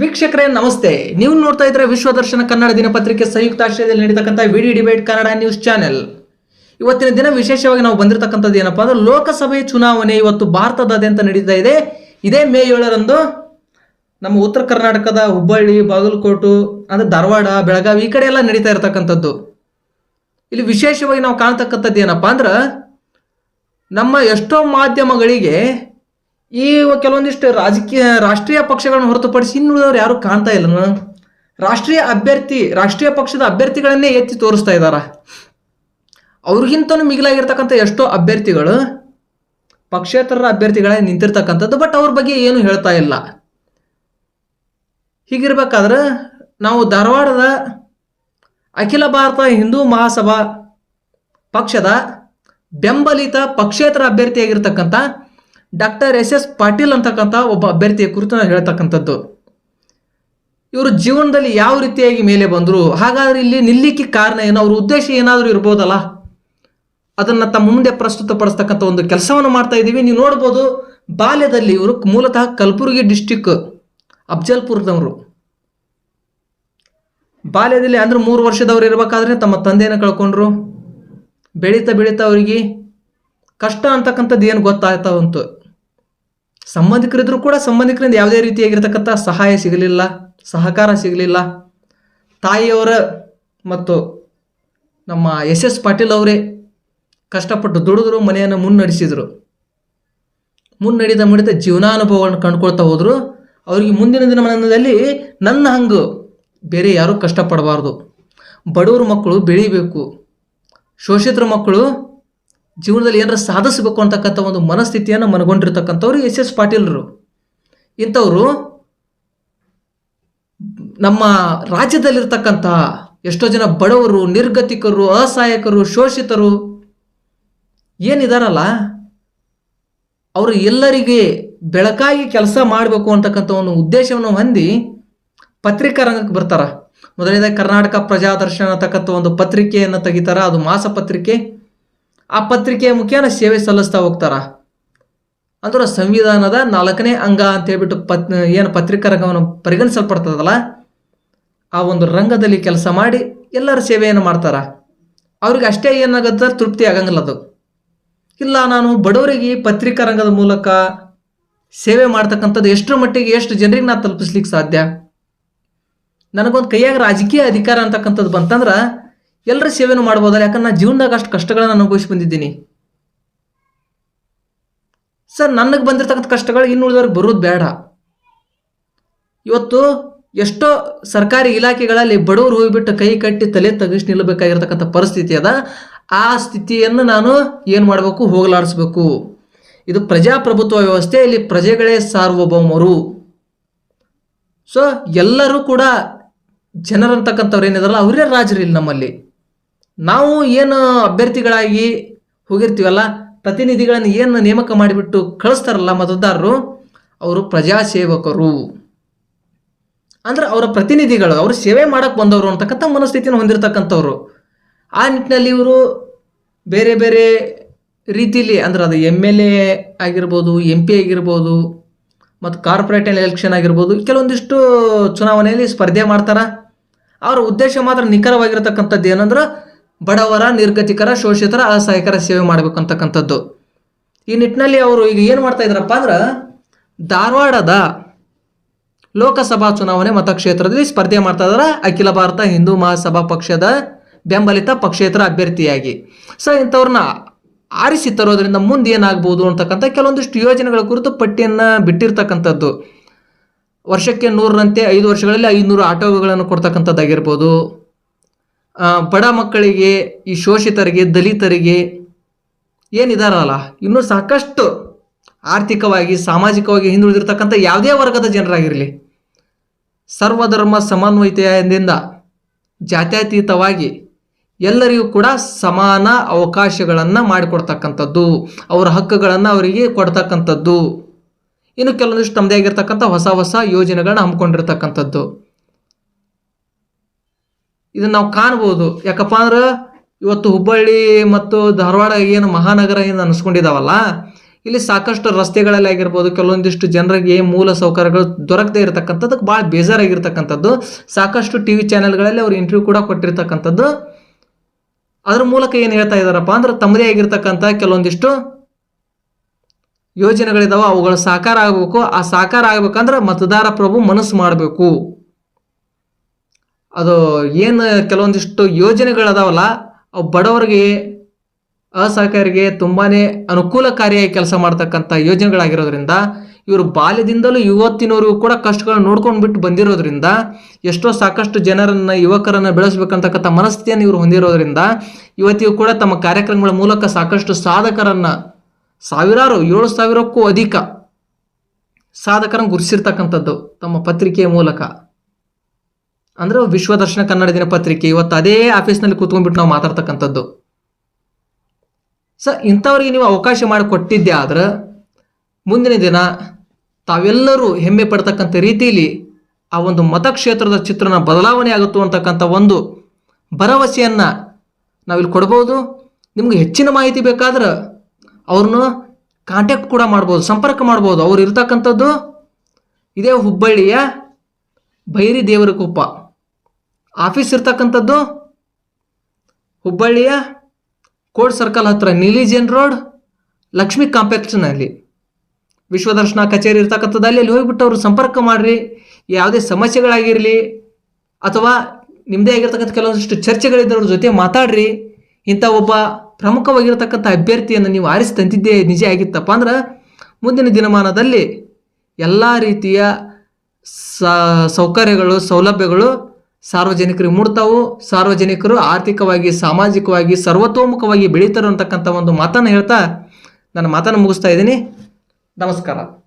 ವೀಕ್ಷಕರೇ, ನಮಸ್ತೆ. ನೀವು ನೋಡ್ತಾ ಇದ್ರೆ ವಿಶ್ವದರ್ಶನ ಕನ್ನಡ ದಿನಪತ್ರಿಕೆ ಸಂಯುಕ್ತ ಆಶ್ರಯದಲ್ಲಿ ನಡೀತಕ್ಕಂಥ ವಿಡಿ ಡಿಬೇಟ್ ಕನ್ನಡ ನ್ಯೂಸ್ ಚಾನೆಲ್. ಇವತ್ತಿನ ದಿನ ವಿಶೇಷವಾಗಿ ನಾವು ಬಂದಿರತಕ್ಕಂಥದ್ದು ಏನಪ್ಪಾ ಅಂದ್ರೆ ಲೋಕಸಭೆ ಚುನಾವಣೆ ಇವತ್ತು ಭಾರತದಾದ್ಯಂತ ನಡೀತಾ ಇದೆ. ಇದೇ ಮೇ ಏಳರಂದು ನಮ್ಮ ಉತ್ತರ ಕರ್ನಾಟಕದ ಹುಬ್ಬಳ್ಳಿ, ಬಾಗಲಕೋಟು, ಅಂದ್ರೆ ಧಾರವಾಡ, ಬೆಳಗಾವಿ ಈ ಕಡೆ ಎಲ್ಲ ನಡೀತಾ ಇರತಕ್ಕಂಥದ್ದು. ಇಲ್ಲಿ ವಿಶೇಷವಾಗಿ ನಾವು ಕಾಣ್ತಕ್ಕಂಥದ್ದು ಏನಪ್ಪಾ ಅಂದ್ರೆ ನಮ್ಮ ಎಷ್ಟೋ ಮಾಧ್ಯಮಗಳಿಗೆ ಈ ಕೆಲವೊಂದಿಷ್ಟು ರಾಜಕೀಯ, ರಾಷ್ಟ್ರೀಯ ಪಕ್ಷಗಳನ್ನು ಹೊರತುಪಡಿಸಿ ಇನ್ನುಳಿದವರು ಯಾರು ಕಾಣ್ತಾ ಇಲ್ಲ ರಾಷ್ಟ್ರೀಯ ಅಭ್ಯರ್ಥಿ, ರಾಷ್ಟ್ರೀಯ ಪಕ್ಷದ ಅಭ್ಯರ್ಥಿಗಳನ್ನೇ ಎತ್ತಿ ತೋರಿಸ್ತಾ ಇದ್ದಾರೆ ಅವ್ರಿಗಿಂತನೂ ಮಿಗಿಲಾಗಿರ್ತಕ್ಕಂಥ ಎಷ್ಟೋ ಅಭ್ಯರ್ಥಿಗಳು ಪಕ್ಷೇತರರ ಅಭ್ಯರ್ಥಿಗಳೇ ನಿಂತಿರ್ತಕ್ಕಂಥದ್ದು, ಬಟ್ ಅವ್ರ ಬಗ್ಗೆ ಏನು ಹೇಳ್ತಾ ಇಲ್ಲ. ಹೀಗಿರ್ಬೇಕಾದ್ರೆ ನಾವು ಧಾರವಾಡದ ಅಖಿಲ ಭಾರತ ಹಿಂದೂ ಮಹಾಸಭಾ ಪಕ್ಷದ ಬೆಂಬಲಿತ ಪಕ್ಷೇತರ ಅಭ್ಯರ್ಥಿಯಾಗಿರ್ತಕ್ಕಂಥ ಡಾಕ್ಟರ್ ಎಸ್ ಎಸ್ ಪಾಟೀಲ್ ಅಂತಕ್ಕಂಥ ಒಬ್ಬ ಅಭ್ಯರ್ಥಿಯ ಕುರಿತು ನಾನು ಹೇಳ್ತಕ್ಕಂಥದ್ದು. ಇವರು ಜೀವನದಲ್ಲಿ ಯಾವ ರೀತಿಯಾಗಿ ಮೇಲೆ ಬಂದರು, ಹಾಗಾದ್ರೆ ಇಲ್ಲಿ ನಿಲ್ಲಿಕ್ಕೆ ಕಾರಣ ಏನು, ಅವ್ರ ಉದ್ದೇಶ ಏನಾದರೂ ಇರ್ಬೋದಲ್ಲ? ಅದನ್ನು ತಮ್ಮ ಮುಂದೆ ಪ್ರಸ್ತುತಪಡಿಸ್ತಕ್ಕಂಥ ಒಂದು ಕೆಲಸವನ್ನು ಮಾಡ್ತಾ ಇದ್ದೀವಿ. ನೀವು ನೋಡ್ಬೋದು, ಬಾಲ್ಯದಲ್ಲಿ ಇವರು ಮೂಲತಃ ಕಲಬುರಗಿ ಡಿಸ್ಟಿಕ್ ಅಫ್ಜಲ್ಪುರದವರು. ಬಾಲ್ಯದಲ್ಲಿ ಅಂದ್ರೆ ಮೂರು ವರ್ಷದವ್ರು ಇರಬೇಕಾದ್ರೆ ತಮ್ಮ ತಂದೆಯನ್ನು ಕಳ್ಕೊಂಡ್ರು. ಬೆಳೀತಾ ಬೆಳೀತಾ ಅವರಿಗೆ ಕಷ್ಟ ಅಂತಕ್ಕಂಥದ್ದು ಏನು ಗೊತ್ತಾಗ್ತಾ ಸಂಬಂಧಿಕರಿದ್ರು ಕೂಡ ಸಂಬಂಧಿಕರಿಂದ ಯಾವುದೇ ರೀತಿಯಾಗಿರ್ತಕ್ಕಂಥ ಸಹಾಯ ಸಿಗಲಿಲ್ಲ, ಸಹಕಾರ ಸಿಗಲಿಲ್ಲ. ತಾಯಿಯವರ ಮತ್ತು ನಮ್ಮ ಎಸ್ ಎಸ್ ಪಾಟೀಲ್ ಅವರೇ ಕಷ್ಟಪಟ್ಟು ದುಡಿದ್ರು, ಮನೆಯನ್ನು ಮುನ್ನಡೆಸಿದರು. ಮುನ್ನಡೆದ ಮುಡಿದ ಜೀವನಾನುಭವಗಳನ್ನು ಕಂಡುಕೊಳ್ತಾ ಹೋದರು. ಅವರಿಗೆ ಮುಂದಿನ ದಿನಮಾನದಲ್ಲಿ ನನ್ನ ಹಂಗು ಬೇರೆ ಯಾರೂ ಕಷ್ಟಪಡಬಾರ್ದು. ಬಡವ್ರ ಮಕ್ಕಳು ಬೆಳೀಬೇಕು. ಶೋಷಿತರ ಮಕ್ಕಳು ಜೀವನದಲ್ಲಿ ಏನಾರ ಸಾಧಿಸಬೇಕು ಅಂತಕ್ಕಂಥ ಒಂದು ಮನಸ್ಥಿತಿಯನ್ನು ಮನಗೊಂಡಿರ್ತಕ್ಕಂಥವ್ರು ಎಸ್ ಎಸ್ ಪಾಟೀಲ್ರು. ಇಂಥವರು ನಮ್ಮ ರಾಜ್ಯದಲ್ಲಿರ್ತಕ್ಕಂಥ ಎಷ್ಟೋ ಜನ ಬಡವರು, ನಿರ್ಗತಿಕರು, ಅಸಹಾಯಕರು, ಶೋಷಿತರು ಏನಿದಾರಲ್ಲ, ಅವರು ಎಲ್ಲರಿಗೆ ಬೆಳಕಾಗಿ ಕೆಲಸ ಮಾಡಬೇಕು ಅಂತಕ್ಕಂಥ ಒಂದು ಉದ್ದೇಶವನ್ನು ಹೊಂದಿ ಪತ್ರಿಕಾ ರಂಗಕ್ಕೆ ಬರ್ತಾರ. ಮೊದಲನೇದಾಗಿ ಕರ್ನಾಟಕ ಪ್ರಜಾದರ್ಶನ ಅಂತಕ್ಕಂಥ ಒಂದು ಪತ್ರಿಕೆಯನ್ನು ತೆಗಿತಾರ. ಅದು ಮಾಸ ಪತ್ರಿಕೆ. ಆ ಪತ್ರಿಕೆಯ ಮುಖೇನ ಸೇವೆ ಸಲ್ಲಿಸ್ತಾ ಹೋಗ್ತಾರ. ಅಂದ್ರೆ ಸಂವಿಧಾನದ ನಾಲ್ಕನೇ ಅಂಗ ಅಂತ ಹೇಳ್ಬಿಟ್ಟು ಪತ್, ಏನು ಪತ್ರಿಕಾ ರಂಗವನ್ನು ಪರಿಗಣಿಸಲ್ಪಡ್ತದಲ್ಲ, ಆ ಒಂದು ರಂಗದಲ್ಲಿ ಕೆಲಸ ಮಾಡಿ ಎಲ್ಲರ ಸೇವೆಯನ್ನು ಮಾಡ್ತಾರ. ಅವ್ರಿಗೆ ಅಷ್ಟೇ ಏನಾಗುತ್ತೆ ತೃಪ್ತಿ ಆಗಂಗಿಲ್ಲ ಅದು. ಇಲ್ಲ ನಾನು ಬಡವರಿಗೆ ಪತ್ರಿಕಾ ರಂಗದ ಮೂಲಕ ಸೇವೆ ಮಾಡ್ತಕ್ಕಂಥದ್ದು ಎಷ್ಟರ ಮಟ್ಟಿಗೆ ಎಷ್ಟು ಜನರಿಗೆ ನಾನು ತಲುಪಿಸ್ಲಿಕ್ಕೆ ಸಾಧ್ಯ? ನನಗೊಂದು ಕೈಯಾಗ ರಾಜಕೀಯ ಅಧಿಕಾರ ಅಂತಕ್ಕಂಥದ್ದು ಬಂತಂದ್ರೆ ಎಲ್ಲರ ಸೇವೆನೂ ಮಾಡ್ಬೋದಲ್ಲ, ಯಾಕಂದ್ರೆ ನಾನು ಜೀವನದಾಗ ಅಷ್ಟು ಕಷ್ಟಗಳನ್ನು ಅನುಭವಿಸಿ ಬಂದಿದ್ದೀನಿ. ಸರ್, ನನಗೆ ಬಂದಿರತಕ್ಕಂಥ ಕಷ್ಟಗಳು ಇನ್ನು ಉಳಿದವ್ರಿಗೆ ಬರೋದು ಬೇಡ. ಇವತ್ತು ಎಷ್ಟೋ ಸರ್ಕಾರಿ ಇಲಾಖೆಗಳಲ್ಲಿ ಬಡವರು ಹೋಗಿಬಿಟ್ಟು ಕೈ ಕಟ್ಟಿ ತಲೆ ತಗಿಸಿ ನಿಲ್ಲಬೇಕಾಗಿರ್ತಕ್ಕಂಥ ಪರಿಸ್ಥಿತಿ ಅದ. ಆ ಸ್ಥಿತಿಯನ್ನು ನಾನು ಏನು ಮಾಡಬೇಕು? ಹೋಗಲಾಡಿಸ್ಬೇಕು. ಇದು ಪ್ರಜಾಪ್ರಭುತ್ವ ವ್ಯವಸ್ಥೆ, ಇಲ್ಲಿ ಪ್ರಜೆಗಳೇ ಸಾರ್ವಭೌಮರು. ಸೊ ಎಲ್ಲರೂ ಕೂಡ ಜನರಂತಕ್ಕಂಥವ್ರು ಏನಿದಾರಲ್ಲ, ಅವರೇ ರಾಜರು ಇಲ್ಲಿ ನಮ್ಮಲ್ಲಿ. ನಾವು ಏನು ಅಭ್ಯರ್ಥಿಗಳಾಗಿ ಹೋಗಿರ್ತೀವಲ್ಲ, ಪ್ರತಿನಿಧಿಗಳನ್ನು ಏನು ನೇಮಕ ಮಾಡಿಬಿಟ್ಟು ಕಳಿಸ್ತಾರಲ್ಲ ಮತದಾರರು, ಅವರು ಪ್ರಜಾಸೇವಕರು. ಅಂದ್ರೆ ಅವರ ಪ್ರತಿನಿಧಿಗಳು, ಅವರು ಸೇವೆ ಮಾಡಕ್ಕೆ ಬಂದವರು ಅಂತಕ್ಕಂಥ ಮನಸ್ಥಿತಿಯನ್ನು ಹೊಂದಿರತಕ್ಕಂಥವ್ರು. ಆ ನಿಟ್ಟಿನಲ್ಲಿ ಇವರು ಬೇರೆ ಬೇರೆ ರೀತಿಲಿ, ಅಂದ್ರೆ ಅದು ಎಂ ಎಲ್ ಎ ಆಗಿರ್ಬೋದು ಎಂ ಪಿ ಆಗಿರ್ಬೋದು, ಮತ್ತು ಕಾರ್ಪೊರೇಟ್ ಎಲೆಕ್ಷನ್ ಆಗಿರ್ಬೋದು, ಕೆಲವೊಂದಿಷ್ಟು ಚುನಾವಣೆಯಲ್ಲಿ ಸ್ಪರ್ಧೆ ಮಾಡ್ತಾರೆ. ಅವರ ಉದ್ದೇಶ ಮಾತ್ರ ನಿಖರವಾಗಿರತಕ್ಕಂಥದ್ದು ಏನಂದ್ರೆ ಬಡವರ, ನಿರ್ಗತಿಕರ, ಶೋಷಿತರ, ಅಸಹಾಯಕರ ಸೇವೆ ಮಾಡಬೇಕು ಅಂತಕ್ಕಂಥದ್ದು. ಈ ನಿಟ್ಟಿನಲ್ಲಿ ಅವರು ಈಗ ಏನು ಮಾಡ್ತಾ ಇದ್ದಾರಪ್ಪ ಅಂದ್ರೆ ಧಾರವಾಡದ ಲೋಕಸಭಾ ಚುನಾವಣೆ ಮತಕ್ಷೇತ್ರದಲ್ಲಿ ಸ್ಪರ್ಧೆ ಮಾಡ್ತಾ ಇದ್ದಾರೆ ಅಖಿಲ ಭಾರತ ಹಿಂದೂ ಮಹಾಸಭಾ ಪಕ್ಷದ ಬೆಂಬಲಿತ ಪಕ್ಷೇತರ ಅಭ್ಯರ್ಥಿಯಾಗಿ. ಸೊ ಇಂಥವ್ರನ್ನ ಆರಿಸಿ ತರೋದ್ರಿಂದ ಮುಂದೆ ಏನಾಗ್ಬೋದು ಅಂತಕ್ಕಂಥ ಕೆಲವೊಂದಿಷ್ಟು ಯೋಜನೆಗಳ ಕುರಿತು ಪಟ್ಟಿಯನ್ನು ಬಿಟ್ಟಿರ್ತಕ್ಕಂಥದ್ದು. ವರ್ಷಕ್ಕೆ ನೂರರಂತೆ ಐದು ವರ್ಷಗಳಲ್ಲಿ ಐದುನೂರು ಆಟೋಗಳನ್ನು ಕೊಡ್ತಕ್ಕಂಥದ್ದಾಗಿರ್ಬೋದು. ಬಡ ಮಕ್ಕಳಿಗೆ, ಈ ಶೋಷಿತರಿಗೆ, ದಲಿತರಿಗೆ ಏನಿದಾರಲ್ಲ ಇನ್ನೂ ಸಾಕಷ್ಟು ಆರ್ಥಿಕವಾಗಿ, ಸಾಮಾಜಿಕವಾಗಿ ಹಿಂದುಳಿದಿರ್ತಕ್ಕಂಥ ಯಾವುದೇ ವರ್ಗದ ಜನರಾಗಿರಲಿ, ಸರ್ವಧರ್ಮ ಸಮನ್ವಯತೆಯಿಂದ ಜಾತ್ಯತೀತವಾಗಿ ಎಲ್ಲರಿಗೂ ಕೂಡ ಸಮಾನ ಅವಕಾಶಗಳನ್ನು ಮಾಡಿಕೊಡ್ತಕ್ಕಂಥದ್ದು, ಅವರ ಹಕ್ಕುಗಳನ್ನು ಅವರಿಗೆ ಕೊಡ್ತಕ್ಕಂಥದ್ದು. ಇನ್ನು ಕೆಲವೊಂದಿಷ್ಟು ತಮ್ಮದೇ ಆಗಿರ್ತಕ್ಕಂಥ ಹೊಸ ಹೊಸ ಯೋಜನೆಗಳನ್ನ ಹಮ್ಮಿಕೊಂಡಿರ್ತಕ್ಕಂಥದ್ದು. ಇದನ್ನ ನಾವು ಕಾಣ್ಬೋದು. ಯಾಕಪ್ಪ ಅಂದ್ರೆ ಇವತ್ತು ಹುಬ್ಬಳ್ಳಿ ಮತ್ತು ಧಾರವಾಡ ಏನು ಮಹಾನಗರ ಏನು ಅನಿಸ್ಕೊಂಡಿದಾವಲ್ಲ, ಇಲ್ಲಿ ಸಾಕಷ್ಟು ರಸ್ತೆಗಳಲ್ಲಿ ಆಗಿರ್ಬೋದು, ಕೆಲವೊಂದಿಷ್ಟು ಜನರಿಗೆ ಮೂಲ ಸೌಕರ್ಯಗಳು ದೊರಕದೇ ಇರತಕ್ಕಂಥದ್ದಕ್ಕೆ ಭಾಳ ಬೇಜಾರಾಗಿರ್ತಕ್ಕಂಥದ್ದು. ಸಾಕಷ್ಟು ಟಿ ವಿ ಚಾನೆಲ್ಗಳಲ್ಲಿ ಅವ್ರು ಇಂಟರ್ವ್ಯೂ ಕೂಡ ಕೊಟ್ಟಿರ್ತಕ್ಕಂಥದ್ದು. ಅದ್ರ ಮೂಲಕ ಏನು ಹೇಳ್ತಾ ಇದ್ದಾರಪ್ಪ ಅಂದ್ರೆ ತಮ್ಮದೇ ಆಗಿರ್ತಕ್ಕಂಥ ಕೆಲವೊಂದಿಷ್ಟು ಯೋಜನೆಗಳಿದಾವೆ, ಅವುಗಳು ಸಾಕಾರ ಆಗಬೇಕು. ಆ ಸಾಕಾರ ಆಗ್ಬೇಕಂದ್ರೆ ಮತದಾರ ಪ್ರಭು ಮನಸ್ಸು ಮಾಡಬೇಕು. ಅದು ಏನು ಕೆಲವೊಂದಿಷ್ಟು ಯೋಜನೆಗಳದಾವಲ್ಲ, ಅವು ಬಡವರಿಗೆ, ಅಸಹಕಾರಿಗೆ ತುಂಬಾ ಅನುಕೂಲಕಾರಿಯಾಗಿ ಕೆಲಸ ಮಾಡ್ತಕ್ಕಂಥ ಯೋಜನೆಗಳಾಗಿರೋದ್ರಿಂದ, ಇವರು ಬಾಲ್ಯದಿಂದಲೂ ಇವತ್ತಿನವರೆಗೂ ಕೂಡ ಕಷ್ಟಗಳನ್ನ ನೋಡ್ಕೊಂಡು ಬಿಟ್ಟು ಬಂದಿರೋದ್ರಿಂದ, ಎಷ್ಟೋ ಸಾಕಷ್ಟು ಜನರನ್ನು, ಯುವಕರನ್ನು ಬೆಳೆಸಬೇಕಂತಕ್ಕಂಥ ಮನಸ್ಥಿತಿಯನ್ನು ಇವರು ಹೊಂದಿರೋದ್ರಿಂದ, ಇವತ್ತಿಗೂ ಕೂಡ ತಮ್ಮ ಕಾರ್ಯಕ್ರಮಗಳ ಮೂಲಕ ಸಾಕಷ್ಟು ಸಾಧಕರನ್ನು, ಸಾವಿರಾರು, ಏಳು ಸಾವಿರಕ್ಕೂ ಅಧಿಕ ಸಾಧಕರನ್ನು ಗುರುಸಿರ್ತಕ್ಕಂಥದ್ದು ತಮ್ಮ ಪತ್ರಿಕೆಯ ಮೂಲಕ. ಅಂದ್ರೆ ವಿಶ್ವದರ್ಶನ ಕನ್ನಡ ದಿನಪತ್ರಿಕೆ ಇವತ್ತು ಅದೇ ಆಫೀಸ್ನಲ್ಲಿ ಕೂತ್ಕೊಂಡ್ಬಿಟ್ಟು ನಾವು ಮಾತಾಡ್ತಕ್ಕಂಥದ್ದು. ಸ ಇಂಥವ್ರಿಗೆ ನೀವು ಅವಕಾಶ ಮಾಡಿ ಕೊಟ್ಟಿದ್ದೆ ಆದ್ರೆ ಮುಂದಿನ ದಿನ ತಾವೆಲ್ಲರೂ ಹೆಮ್ಮೆ ಪಡ್ತಕ್ಕಂಥ ರೀತಿಯಲ್ಲಿ ಆ ಒಂದು ಮತಕ್ಷೇತ್ರದ ಚಿತ್ರಣ ಬದಲಾವಣೆ ಆಗುತ್ತೆ ಅಂತಕ್ಕಂಥ ಒಂದು ಭರವಸೆಯನ್ನು ನಾವಿಲ್ಲಿ ಕೊಡ್ಬೋದು. ನಿಮ್ಗೆ ಹೆಚ್ಚಿನ ಮಾಹಿತಿ ಬೇಕಾದ್ರೆ ಅವ್ರನ್ನ ಕಾಂಟ್ಯಾಕ್ಟ್ ಕೂಡ ಮಾಡ್ಬೋದು, ಸಂಪರ್ಕ ಮಾಡ್ಬೋದು. ಅವ್ರು ಇರ್ತಕ್ಕಂಥದ್ದು ಇದೇ ಹುಬ್ಬಳ್ಳಿಯ ಬೈರಿ ದೇವರ ಕುಪ್ಪ ಆಫೀಸ್ ಇರ್ತಕ್ಕಂಥದ್ದು? ಹುಬ್ಬಳ್ಳಿಯ ಕೋಡ್ ಸರ್ಕಲ್ ಹತ್ರ, ನೀಲಿಜನ್ ರೋಡ್, ಲಕ್ಷ್ಮಿ ಕಾಂಪ್ಲೆಕ್ಸ್ನಲ್ಲಿ. ವಿಶ್ವದರ್ಶನ ಕಚೇರಿ ಇರ್ತಕ್ಕಂಥದ್ದು, ಅಲ್ಲಿ ಅಲ್ಲಿ ಹೋಗಿಬಿಟ್ಟು ಅವರು ಸಂಪರ್ಕ ಮಾಡಿರಿ. ಯಾವುದೇ ಸಮಸ್ಯೆಗಳಾಗಿರಲಿ, ಅಥವಾ ನಿಮ್ಮದೇ ಆಗಿರ್ತಕ್ಕಂಥ ಕೆಲವೊಂದಿಷ್ಟು ಚರ್ಚೆಗಳಿದ್ದ ಅವ್ರ ಜೊತೆ ಮಾತಾಡ್ರಿ. ಇಂಥ ಒಬ್ಬ ಪ್ರಮುಖವಾಗಿರ್ತಕ್ಕಂಥ ಅಭ್ಯರ್ಥಿಯನ್ನು ನೀವು ಆರಿಸಿ ತಂದಿದ್ದೇ ನಿಜ ಆಗಿತ್ತಪ್ಪ ಅಂದ್ರೆ, ಮುಂದಿನ ದಿನಮಾನದಲ್ಲಿ ಎಲ್ಲ ರೀತಿಯ ಸೌಕರ್ಯಗಳು, ಸೌಲಭ್ಯಗಳು ಸಾರ್ವಜನಿಕರಿಗೆ ಮೂಡ್ತಾವು ಸಾರ್ವಜನಿಕರು ಆರ್ಥಿಕವಾಗಿ, ಸಾಮಾಜಿಕವಾಗಿ, ಸರ್ವತೋಮುಖವಾಗಿ ಬೆಳೀತಾರೆ ಅಂತಕ್ಕಂಥ ಒಂದು ಮಾತನ್ನು ಹೇಳ್ತಾ ನನ್ನ ಮಾತನ್ನು ಮುಗಿಸ್ತಾ ಇದ್ದೀನಿ. ನಮಸ್ಕಾರ.